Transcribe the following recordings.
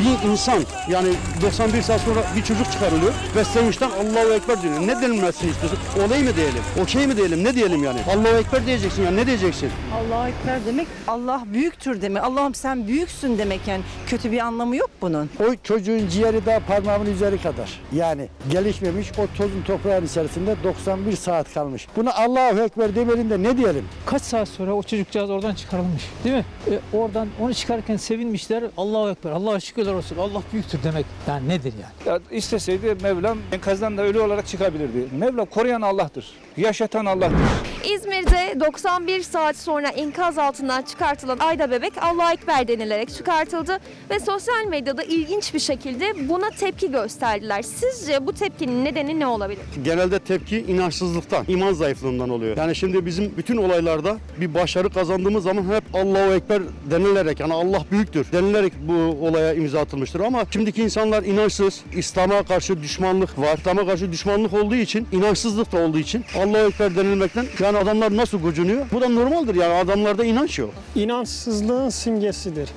Bir insan yani 91 saat sonra bir çocuk çıkarılıyor ve sevinçten Allahu Ekber diyor. Ne denilmesini istiyorsun? Olay mı diyelim? Okey mi diyelim? Ne diyelim yani? Allahu Ekber diyeceksin ya ne diyeceksin? Allahu Ekber demek Allah büyüktür demek. Allah'ım sen büyüksün demek yani. Kötü bir anlamı yok bunun. O çocuğun ciğeri daha parmağımın üzeri kadar. Yani gelişmemiş o tozun toprağın içerisinde 91 saat kalmış. Buna Allahu Ekber demenin de ne diyelim? Kaç saat sonra o çocukcağız oradan çıkarılmış değil mi? E, oradan onu çıkarken sevinmişler. Allahu Ekber, Allah'a şükürler olsun. Allah büyüktür demek. Yani nedir yani? Ya isteseydi Mevlam enkazdan da ölü olarak çıkabilirdi. Mevla koruyan Allah'tır. Yaşatan Allah'tır. İzmir'de 91 saat sonra enkaz altından çıkartılan Ayda bebek Allahu Ekber denilerek çıkartıldı ve sosyal medyada ilginç bir şekilde buna tepki gösterdiler. Sizce bu tepkinin nedeni ne olabilir? Genelde tepki inançsızlıktan, iman zayıflığından oluyor. Yani şimdi bizim bütün olaylarda bir başarı kazandığımız zaman hep Allahu Ekber denilerek yani Allah büyüktür denilerek bu olaya imza atılmıştır. Ama şimdiki insanlar inançsız, İslam'a karşı düşmanlık var. İslam'a karşı düşmanlık olduğu için, inançsızlık da olduğu için Allahu Ekber denilmekten yani adamlar nasıl gocunuyor? Bu da normaldir yani adamlarda inanç yok. inançsızlığın simgesidir.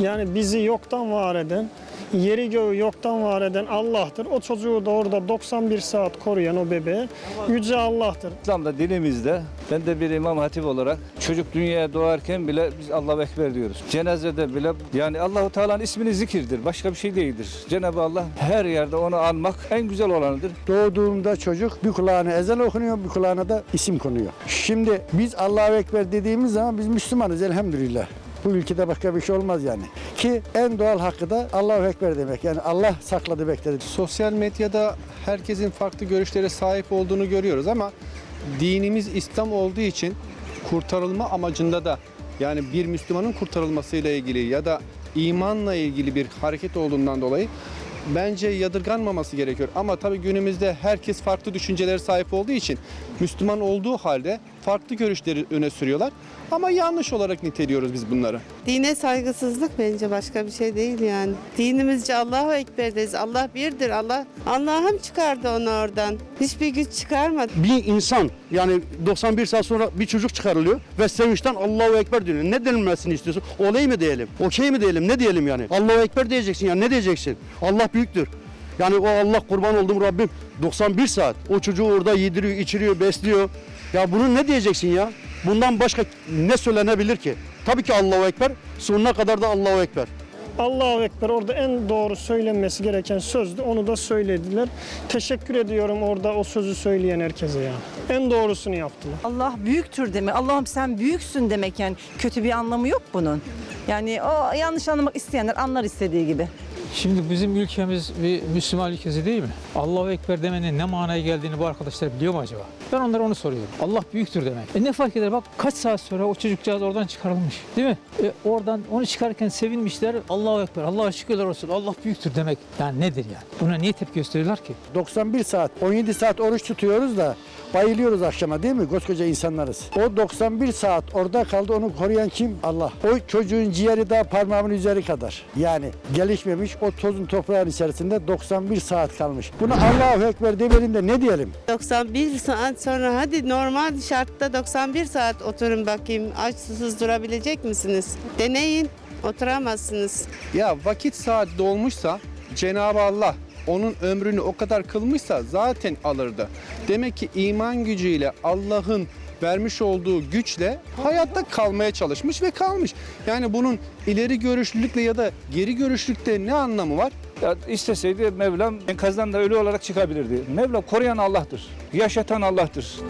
Yani bizi yoktan var eden, yeri göğü yoktan var eden Allah'tır. O çocuğu da orada 91 saat koruyan o bebeğe yüce Allah'tır. İslam'da dilimizde ben de bir imam hatip olarak çocuk dünyaya doğarken bile biz Allahu Ekber diyoruz. Cenazede bile yani Allahu Teala'nın ismini zikirdir. Başka bir şey değildir. Cenab-ı Allah her yerde onu anmak en güzel olanıdır. Doğduğunda çocuk bir kulağına ezan okunuyor, bir kulağına da isim konuyor. Şimdi biz Allahu Ekber dediğimiz zaman biz Müslümanız elhamdülillah. Bu ülkede başka bir şey olmaz yani. Ki en doğal hakkı da Allahu Ekber demek. Yani Allah sakladı bekledi. Sosyal medyada herkesin farklı görüşlere sahip olduğunu görüyoruz ama dinimiz İslam olduğu için kurtarılma amacında da yani bir Müslümanın kurtarılmasıyla ilgili ya da imanla ilgili bir hareket olduğundan dolayı bence yadırganmaması gerekiyor. Ama tabii günümüzde herkes farklı düşüncelere sahip olduğu için Müslüman olduğu halde farklı görüşleri öne sürüyorlar. Ama yanlış olarak niteliyoruz biz bunları. Dine saygısızlık bence başka bir şey değil yani. Dinimizce Allahu Ekber deriz. Allah birdir. Allah Allah'ım çıkardı onu oradan. Hiçbir güç çıkarmadı. Bir insan yani 91 saat sonra bir çocuk çıkarılıyor ve sevinçten Allahu Ekber diyor. Ne denilmesini istiyorsun? Olay mı diyelim? Okey mi diyelim? Ne diyelim yani? Allahu Ekber diyeceksin ya ne diyeceksin? Allah büyüktür. Yani o Allah kurban olduğum Rabbim 91 saat o çocuğu orada yediriyor, içiriyor, besliyor. Ya bunu ne diyeceksin ya? Bundan başka ne söylenebilir ki? Tabii ki Allahu Ekber, sonuna kadar da Allahu Ekber. Allahu Ekber orada en doğru söylenmesi gereken sözdü. Onu da söylediler. Teşekkür ediyorum orada o sözü söyleyen herkese ya. En doğrusunu yaptılar. Allah büyüktür demek. Allah'ım sen büyüksün demek yani. Kötü bir anlamı yok bunun. Yani o yanlış anlamak isteyenler anlar istediği gibi. Şimdi bizim ülkemiz bir Müslüman ülkesi değil mi? Allahu Ekber demenin ne manaya geldiğini bu arkadaşlar biliyor mu acaba? Ben onlara onu soruyorum. Allah büyüktür demek. E ne fark eder bak kaç saat sonra o çocukcağız oradan çıkarılmış değil mi? E oradan onu çıkarken sevinmişler. Allahu Ekber, Allah'a şükürler olsun. Allah büyüktür demek. Yani nedir yani? Buna niye tepki gösteriyorlar ki? 91 saat, 17 saat oruç tutuyoruz da bayılıyoruz akşama değil mi? Koskoca insanlarız. O 91 saat orada kaldı onu koruyan kim? Allah. O çocuğun ciğeri daha parmağımın üzeri kadar. Yani gelişmemiş o tozun toprağın içerisinde 91 saat kalmış. Buna Allahu Ekber demenin de ne diyelim? 91 saat sonra hadi normal şartta 91 saat oturun bakayım. Aç susuz durabilecek misiniz? Deneyin. Oturamazsınız. Ya vakit saat dolmuşsa Cenab-ı Allah onun ömrünü o kadar kılmışsa zaten alırdı. Demek ki iman gücüyle Allah'ın vermiş olduğu güçle hayatta kalmaya çalışmış ve kalmış. Yani bunun ileri görüşlülükle ya da geri görüşlülükte ne anlamı var? Ya isteseydi Mevlam enkazdan da ölü olarak çıkabilirdi. Mevla koruyan Allah'tır. Yaşatan Allah'tır.